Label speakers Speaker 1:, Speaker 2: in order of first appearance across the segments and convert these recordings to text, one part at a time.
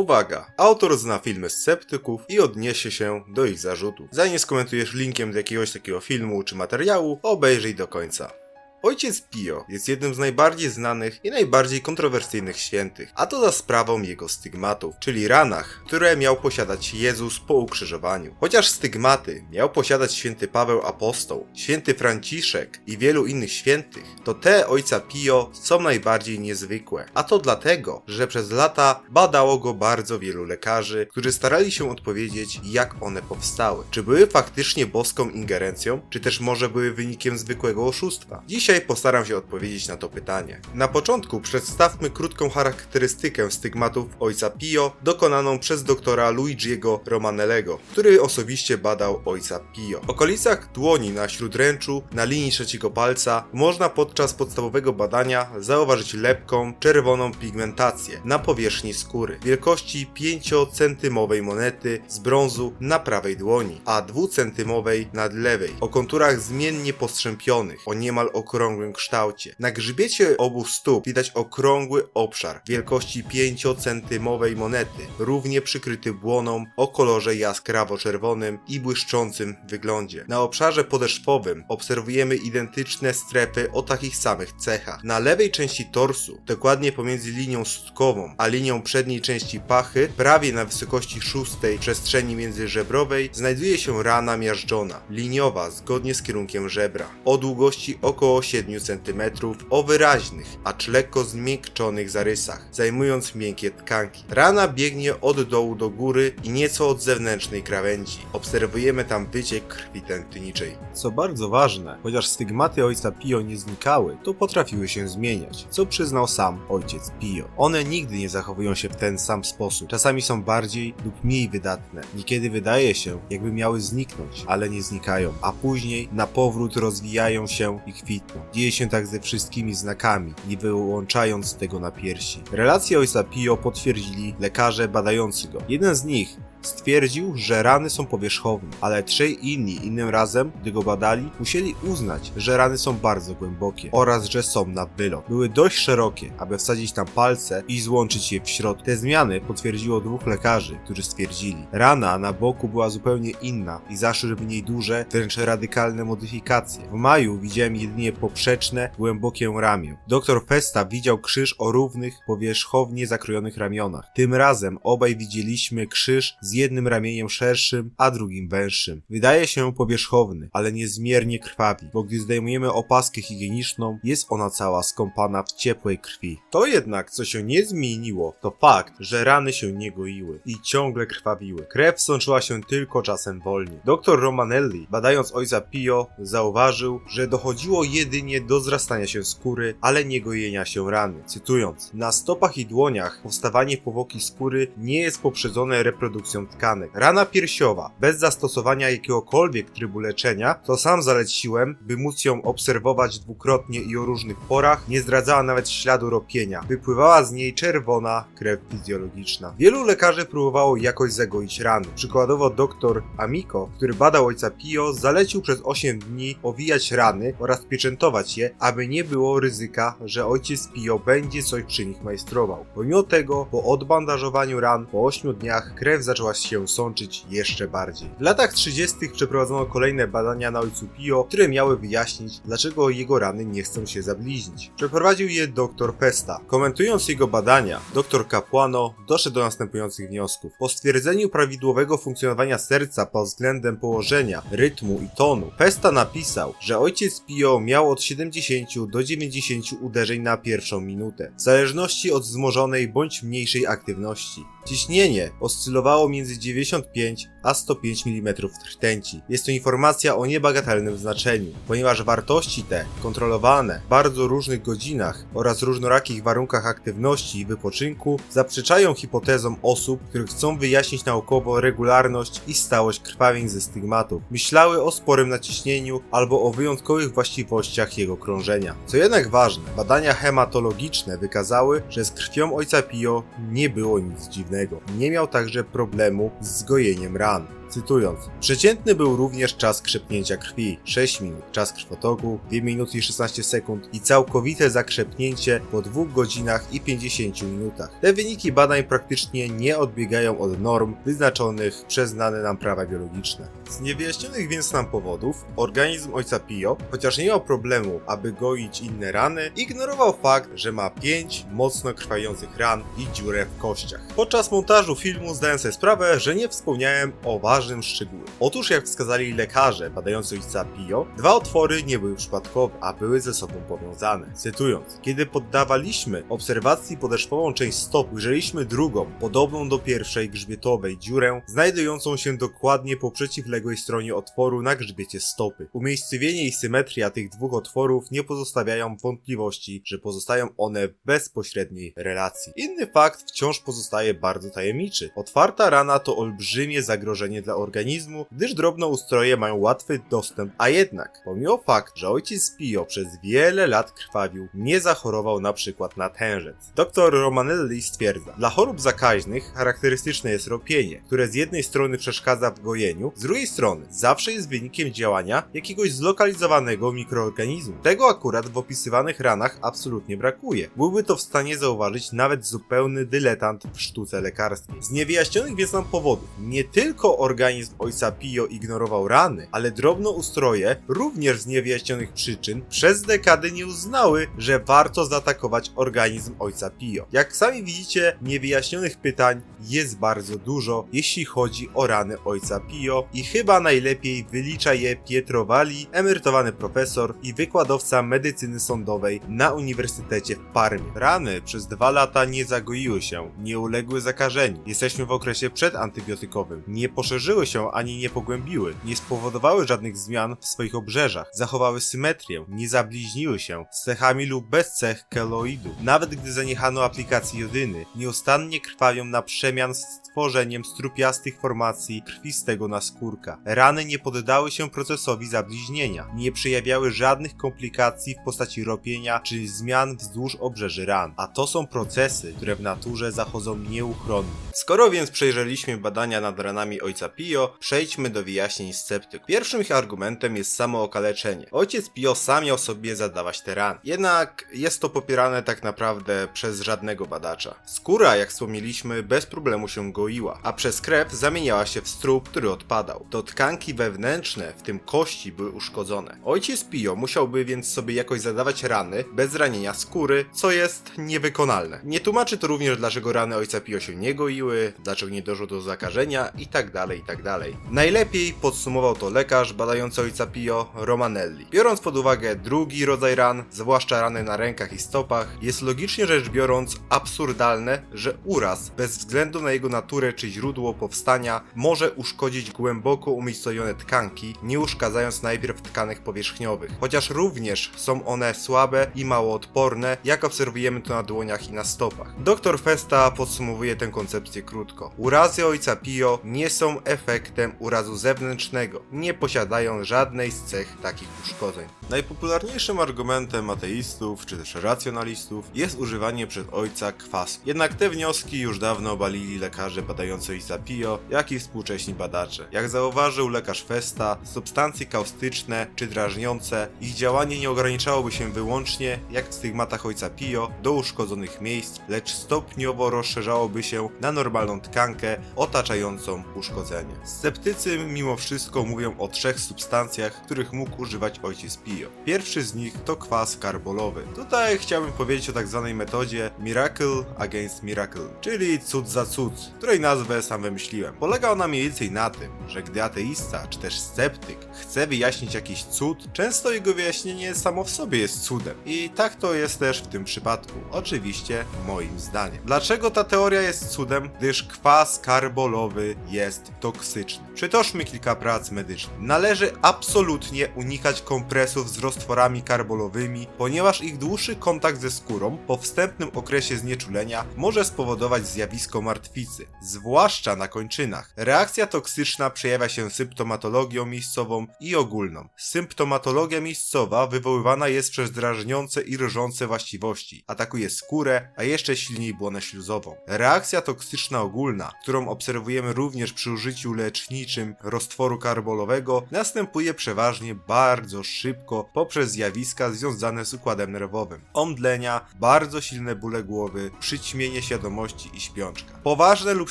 Speaker 1: Uwaga! Autor zna filmy sceptyków i odniesie się do ich zarzutów. Zanim skomentujesz linkiem do jakiegoś takiego filmu czy materiału, obejrzyj do końca. Ojciec Pio jest jednym z najbardziej znanych i najbardziej kontrowersyjnych świętych, a to za sprawą jego stygmatów, czyli ranach, które miał posiadać Jezus po ukrzyżowaniu. Chociaż stygmaty miał posiadać święty Paweł Apostoł, święty Franciszek i wielu innych świętych, to te ojca Pio są najbardziej niezwykłe. A to dlatego, że przez lata badało go bardzo wielu lekarzy, którzy starali się odpowiedzieć, jak one powstały. Czy były faktycznie boską ingerencją, czy też może były wynikiem zwykłego oszustwa? Dzisiaj postaram się odpowiedzieć na to pytanie. Na początku przedstawmy krótką charakterystykę stygmatów ojca Pio, dokonaną przez doktora Luigiego Romanellego, który osobiście badał ojca Pio. W okolicach dłoni na śródręczu, na linii trzeciego palca, można podczas podstawowego badania zauważyć lepką, czerwoną pigmentację na powierzchni skóry, wielkości 5-centymowej monety z brązu na prawej dłoni, a 2-centymowej nad lewej, o konturach zmiennie postrzępionych, o niemal okrągłym kształcie. Na grzbiecie obu stóp widać okrągły obszar wielkości 5-centymowej monety, równie przykryty błoną o kolorze jaskrawo-czerwonym i błyszczącym wyglądzie. Na obszarze podeszwowym obserwujemy identyczne strefy o takich samych cechach. Na lewej części torsu, dokładnie pomiędzy linią sutkową a linią przedniej części pachy, prawie na wysokości szóstej przestrzeni międzyżebrowej, znajduje się rana miażdżona, liniowa zgodnie z kierunkiem żebra, o długości około 7 cm, o wyraźnych, acz lekko zmiękczonych zarysach, zajmując miękkie tkanki. Rana biegnie od dołu do góry i nieco od zewnętrznej krawędzi. Obserwujemy tam wyciek krwi tętniczej. Co bardzo ważne, chociaż stygmaty ojca Pio nie znikały, to potrafiły się zmieniać, co przyznał sam ojciec Pio. One nigdy nie zachowują się w ten sam sposób. Czasami są bardziej lub mniej wydatne. Niekiedy wydaje się, jakby miały zniknąć, ale nie znikają, a później na powrót rozwijają się i kwitną. Dzieje się tak ze wszystkimi znakami, nie wyłączając tego na piersi. Relacje ojca Pio potwierdzili lekarze badający go. Jeden z nich Stwierdził, że rany są powierzchowne, ale trzej inni innym razem, gdy go badali, musieli uznać, że rany są bardzo głębokie oraz że są na wylot. Były dość szerokie, aby wsadzić tam palce i złączyć je w środku. Te zmiany potwierdziło dwóch lekarzy, którzy stwierdzili, rana na boku była zupełnie inna i zaszły w niej duże, wręcz radykalne modyfikacje. W maju widziałem jedynie poprzeczne, głębokie ramię. Doktor Festa widział krzyż o równych, powierzchownie zakrojonych ramionach. Tym razem obaj widzieliśmy krzyż z jednym ramieniem szerszym, a drugim węższym. Wydaje się powierzchowny, ale niezmiernie krwawi, bo gdy zdejmujemy opaskę higieniczną, jest ona cała skąpana w ciepłej krwi. To jednak, co się nie zmieniło, to fakt, że rany się nie goiły i ciągle krwawiły. Krew sączyła się tylko czasem wolniej. Doktor Romanelli, badając ojca Pio, zauważył, że dochodziło jedynie do zrastania się skóry, ale nie gojenia się rany. Cytując, na stopach i dłoniach powstawanie powłoki skóry nie jest poprzedzone reprodukcją tkanek. Rana piersiowa, bez zastosowania jakiegokolwiek trybu leczenia, to sam zaleciłem, by móc ją obserwować dwukrotnie i o różnych porach, nie zdradzała nawet śladu ropienia. Wypływała z niej czerwona krew fizjologiczna. Wielu lekarzy próbowało jakoś zagoić rany. Przykładowo dr Amico, który badał ojca Pio, zalecił przez 8 dni owijać rany oraz pieczętować je, aby nie było ryzyka, że ojciec Pio będzie coś przy nich majstrował. Pomimo tego, po odbandażowaniu ran, po 8 dniach krew zaczęła się sączyć jeszcze bardziej. W latach 30. przeprowadzono kolejne badania na ojcu Pio, które miały wyjaśnić, dlaczego jego rany nie chcą się zabliźnić. Przeprowadził je dr Pesta. Komentując jego badania, dr Capuano doszedł do następujących wniosków. Po stwierdzeniu prawidłowego funkcjonowania serca pod względem położenia, rytmu i tonu, Pesta napisał, że ojciec Pio miał od 70 do 90 uderzeń na pierwszą minutę, w zależności od wzmożonej bądź mniejszej aktywności. Ciśnienie oscylowało między 95 a 105 mm rtęci. Jest to informacja o niebagatelnym znaczeniu, ponieważ wartości te, kontrolowane w bardzo różnych godzinach oraz różnorakich warunkach aktywności i wypoczynku, zaprzeczają hipotezom osób, które chcą wyjaśnić naukowo regularność i stałość krwawień ze stygmatów. Myślały o sporym naciśnieniu albo o wyjątkowych właściwościach jego krążenia. Co jednak ważne, badania hematologiczne wykazały, że z krwią ojca Pio nie było nic dziwnego. Nie miał także problemu z zgojeniem ran. ran. Cytując, przeciętny był również czas krzepnięcia krwi 6 minut, czas krwotoku 2 minuty i 16 sekund i całkowite zakrzepnięcie po 2 godzinach i 50 minutach. Te wyniki badań praktycznie nie odbiegają od norm wyznaczonych przez znane nam prawa biologiczne. Z niewyjaśnionych więc nam powodów, organizm ojca Pio, chociaż nie miał problemu, aby goić inne rany, ignorował fakt, że ma 5 mocno krwających ran i dziurę w kościach. Podczas montażu filmu zdałem sobie sprawę, że nie wspomniałem o ważnym szczególe. Otóż jak wskazali lekarze badający ojca Pio, dwa otwory nie były przypadkowe, a były ze sobą powiązane. Cytując, kiedy poddawaliśmy obserwacji podeszwową część stopy, ujrzeliśmy drugą, podobną do pierwszej grzbietowej dziurę, znajdującą się dokładnie po przeciwległej stronie otworu na grzbiecie stopy. Umiejscowienie i symetria tych dwóch otworów nie pozostawiają wątpliwości, że pozostają one w bezpośredniej relacji. Inny fakt wciąż pozostaje bardzo tajemniczy. Otwarta rana to olbrzymie zagrożenie dla organizmu, gdyż drobnoustroje mają łatwy dostęp, a jednak, pomimo fakt, że ojciec Pio przez wiele lat krwawił, nie zachorował na przykład na tężec. Dr Romanelli stwierdza, dla chorób zakaźnych charakterystyczne jest ropienie, które z jednej strony przeszkadza w gojeniu, z drugiej strony zawsze jest wynikiem działania jakiegoś zlokalizowanego mikroorganizmu. Tego akurat w opisywanych ranach absolutnie brakuje. Byłby to w stanie zauważyć nawet zupełny dyletant w sztuce lekarskiej. Z niewyjaśnionych więc nam powodów, nie tylko organizm ojca Pio ignorował rany, ale drobnoustroje, również z niewyjaśnionych przyczyn, przez dekady nie uznały, że warto zaatakować organizm ojca Pio. Jak sami widzicie, niewyjaśnionych pytań jest bardzo dużo, jeśli chodzi o rany ojca Pio i chyba najlepiej wylicza je Pietro Valli, emerytowany profesor i wykładowca medycyny sądowej na Uniwersytecie w Parmie. Rany przez dwa lata nie zagoiły się, nie uległy zakażeniu. Jesteśmy w okresie przedantybiotykowym. Nie poszerzyły się ani nie pogłębiły, nie spowodowały żadnych zmian w swoich obrzeżach, zachowały symetrię, nie zabliźniły się z cechami lub bez cech keloidu. Nawet gdy zaniechano aplikacji jodyny, nieustannie krwawią na przemian z tworzeniem strupiastych formacji krwistego naskórka. Rany nie poddały się procesowi zabliźnienia, nie przejawiały żadnych komplikacji w postaci ropienia czy zmian wzdłuż obrzeży ran, a to są procesy, które w naturze zachodzą nieuchronnie. Skoro więc przejrzeliśmy badania nad ranami ojca Pio, przejdźmy do wyjaśnień sceptyków. Pierwszym ich argumentem jest samo okaleczenie. Ojciec Pio sam miał sobie zadawać te rany. Jednak jest to popierane tak naprawdę przez żadnego badacza. Skóra, jak wspomnieliśmy, bez problemu się goiła, a przez krew zamieniała się w strób, który odpadał. To tkanki wewnętrzne, w tym kości, były uszkodzone. Ojciec Pio musiałby więc sobie jakoś zadawać rany bez ranienia skóry, co jest niewykonalne. Nie tłumaczy to również, dlaczego rany ojca Pio się nie goiły, dlaczego nie doszło do zakażenia itd. itd. Najlepiej podsumował to lekarz badający ojca Pio, Romanelli. Biorąc pod uwagę drugi rodzaj ran, zwłaszcza rany na rękach i stopach, jest logicznie rzecz biorąc absurdalne, że uraz, bez względu na jego naturę czy źródło powstania, może uszkodzić głęboko umiejscowione tkanki, nie uszkadzając najpierw tkanek powierzchniowych. Chociaż również są one słabe i mało odporne, jak obserwujemy to na dłoniach i na stopach. Dr Festa podsumowuje tę koncepcję krótko. Urazy ojca Pio nie są efektem urazu zewnętrznego, nie posiadają żadnej z cech takich uszkodzeń. Najpopularniejszym argumentem ateistów czy też racjonalistów jest używanie przez ojca kwasu. Jednak te wnioski już dawno obalili lekarze badający ojca Pio, jak i współcześni badacze. Jak zauważył lekarz Festa, substancje kaustyczne czy drażniące, ich działanie nie ograniczałoby się wyłącznie, jak w stygmatach ojca Pio, do uszkodzonych miejsc, lecz stopniowo rozszerzałoby się na normalną tkankę otaczającą uszkodzenie. Sceptycy mimo wszystko mówią o trzech substancjach, których mógł używać ojciec Pio. Pierwszy z nich to kwas karbolowy. Tutaj chciałbym powiedzieć o tak zwanej metodzie Miracle Against Miracle, czyli cud za cud, której nazwę sam wymyśliłem. Polega ona mniej więcej na tym, że gdy ateista czy też sceptyk chce wyjaśnić jakiś cud, często jego wyjaśnienie samo w sobie jest cudem. I tak to jest też w tym przypadku. Oczywiście moim zdaniem. Dlaczego ta teoria jest cudem? Gdyż kwas karbolowy jest toksyczny. Przytoczmy kilka prac medycznych. Należy absolutnie unikać kompresów z roztworami karbolowymi, ponieważ ich dłuższy kontakt ze skórą po wstępnym okresie znieczulenia może spowodować zjawisko martwicy, zwłaszcza na kończynach. Reakcja toksyczna przejawia się symptomatologią miejscową i ogólną. Symptomatologia miejscowa wywoływana jest przez drażniące i rżące właściwości, atakuje skórę, a jeszcze silniej błonę śluzową. Reakcja toksyczna ogólna, którą obserwujemy również przy użyciu leczniczym roztworu karbolowego następuje przeważnie bardzo szybko poprzez zjawiska związane z układem nerwowym. Omdlenia, bardzo silne bóle głowy, przyćmienie świadomości i śpiączka. Poważne lub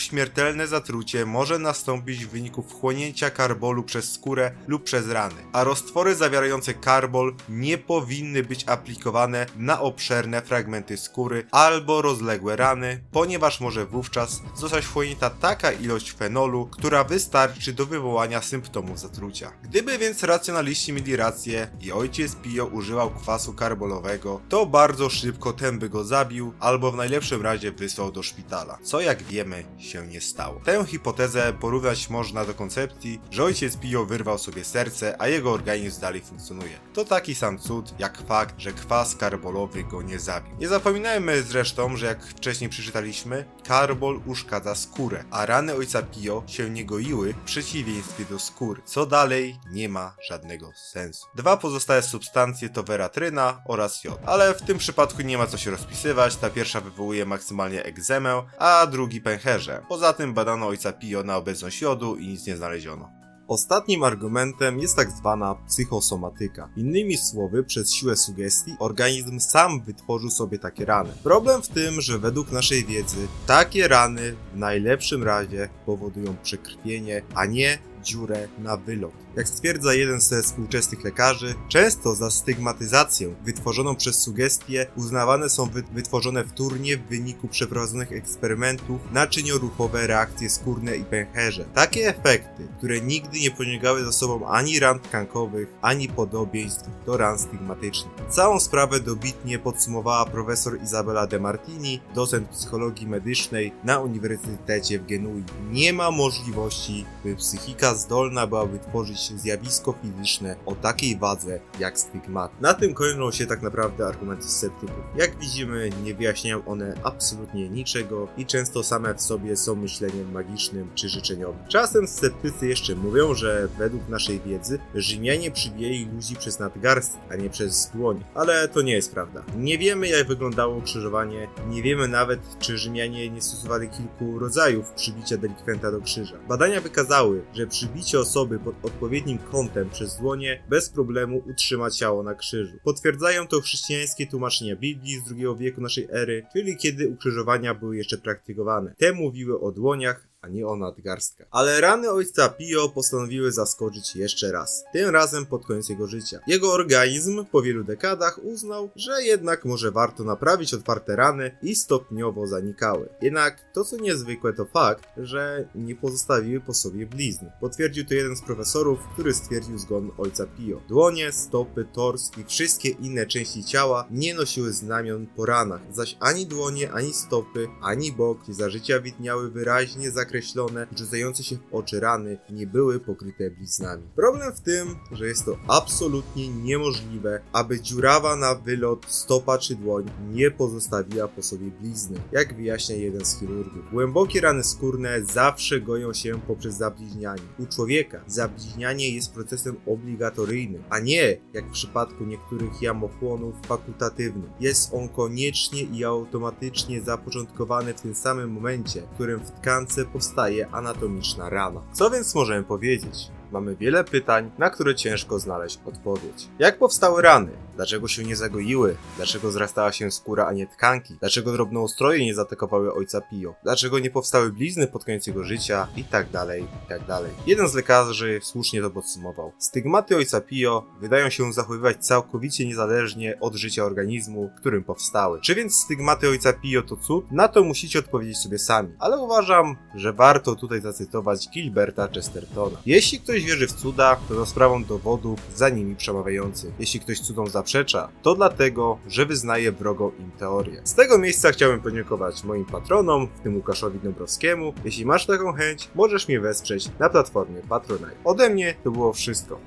Speaker 1: śmiertelne zatrucie może nastąpić w wyniku wchłonięcia karbolu przez skórę lub przez rany, a roztwory zawierające karbol nie powinny być aplikowane na obszerne fragmenty skóry albo rozległe rany, ponieważ może wówczas zostać wchłonięta taka ilość fenolu, która wystarczy do wywołania symptomów zatrucia. Gdyby więc racjonaliści mieli rację i ojciec Pio używał kwasu karbolowego, to bardzo szybko ten by go zabił albo w najlepszym razie wysłał do szpitala, co jak wiemy się nie stało. Tę hipotezę porównać można do koncepcji, że ojciec Pio wyrwał sobie serce, a jego organizm dalej funkcjonuje. To taki sam cud jak fakt, że kwas karbolowy go nie zabił. Nie zapominajmy zresztą, że jak wcześniej przeczytaliśmy, karbol uszkadza skórę, a rany ojca Pio się nie goiły w przeciwieństwie do skóry, co dalej nie ma żadnego sensu. Dwa pozostałe substancje to weratryna oraz jod, ale w tym przypadku nie ma co się rozpisywać, ta pierwsza wywołuje maksymalnie egzemę, a drugi pęcherze. Poza tym badano ojca Pio na obecność jodu i nic nie znaleziono. Ostatnim argumentem jest tak zwana psychosomatyka. Innymi słowy, przez siłę sugestii organizm sam wytworzył sobie takie rany. Problem w tym, że według naszej wiedzy takie rany w najlepszym razie powodują przekrwienie, a nie dziurę na wylot. Jak stwierdza jeden ze współczesnych lekarzy, często za stygmatyzację wytworzoną przez sugestie uznawane są wy wytworzone wtórnie w wyniku przeprowadzonych eksperymentów naczynioruchowe reakcje skórne i pęcherze. Takie efekty, które nigdy nie pociągały za sobą ani ran tkankowych, ani podobieństw do ran stygmatycznych. Całą sprawę dobitnie podsumowała profesor Izabela De Martini, docent psychologii medycznej na Uniwersytecie w Genui. Nie ma możliwości, by psychika zdolna była wytworzyć zjawisko fizyczne o takiej wadze jak stygmat. Na tym kończą się tak naprawdę argumenty sceptyków. Jak widzimy, nie wyjaśniają one absolutnie niczego i często same w sobie są myśleniem magicznym czy życzeniowym. Czasem sceptycy jeszcze mówią, że według naszej wiedzy Rzymianie przybijali ludzi przez nadgarst, a nie przez dłoń. Ale to nie jest prawda. Nie wiemy jak wyglądało krzyżowanie, nie wiemy nawet czy Rzymianie nie stosowali kilku rodzajów przybicia delikwenta do krzyża. Badania wykazały, że przybicie osoby pod odpowiednim kątem przez dłonie bez problemu utrzyma ciało na krzyżu. Potwierdzają to chrześcijańskie tłumaczenia Biblii z II wieku naszej ery, czyli kiedy ukrzyżowania były jeszcze praktykowane. Te mówiły o dłoniach, a nie o nadgarstkach. Ale rany ojca Pio postanowiły zaskoczyć jeszcze raz. Tym razem pod koniec jego życia. Jego organizm po wielu dekadach uznał, że jednak może warto naprawić otwarte rany i stopniowo zanikały. Jednak to co niezwykłe to fakt, że nie pozostawiły po sobie blizn. Potwierdził to jeden z profesorów, który stwierdził zgon ojca Pio. Dłonie, stopy, tors i wszystkie inne części ciała nie nosiły znamion po ranach, zaś ani dłonie, ani stopy, ani boki za życia widniały wyraźnie zakreślone, rzucające się w oczy rany nie były pokryte bliznami. Problem w tym, że jest to absolutnie niemożliwe, aby dziurawa na wylot stopa czy dłoń nie pozostawiła po sobie blizny, jak wyjaśnia jeden z chirurgów. Głębokie rany skórne zawsze goją się poprzez zabliźnianie. U człowieka zabliźnianie jest procesem obligatoryjnym, a nie, jak w przypadku niektórych jamochłonów, fakultatywnym. Jest on koniecznie i automatycznie zapoczątkowany w tym samym momencie, w którym w tkance powstaje anatomiczna rana. Co więc możemy powiedzieć? Mamy wiele pytań, na które ciężko znaleźć odpowiedź. Jak powstały rany? Dlaczego się nie zagoiły? Dlaczego zrastała się skóra, a nie tkanki? Dlaczego drobnoustroje nie zaatakowały ojca Pio? Dlaczego nie powstały blizny pod koniec jego życia? I tak dalej, i tak dalej. Jeden z lekarzy słusznie to podsumował. Stygmaty ojca Pio wydają się zachowywać całkowicie niezależnie od życia organizmu, w którym powstały. Czy więc stygmaty ojca Pio to cud? Na to musicie odpowiedzieć sobie sami. Ale uważam, że warto tutaj zacytować Gilberta Chestertona. Jeśli ktoś wierzy w cuda, to za sprawą dowodów za nimi przemawiających. Jeśli ktoś cudom zaprzecza, to dlatego, że wyznaje wrogą im teorię. Z tego miejsca chciałbym podziękować moim patronom, w tym Łukaszowi Dąbrowskiemu. Jeśli masz taką chęć, możesz mnie wesprzeć na platformie Patronite. Ode mnie to było wszystko.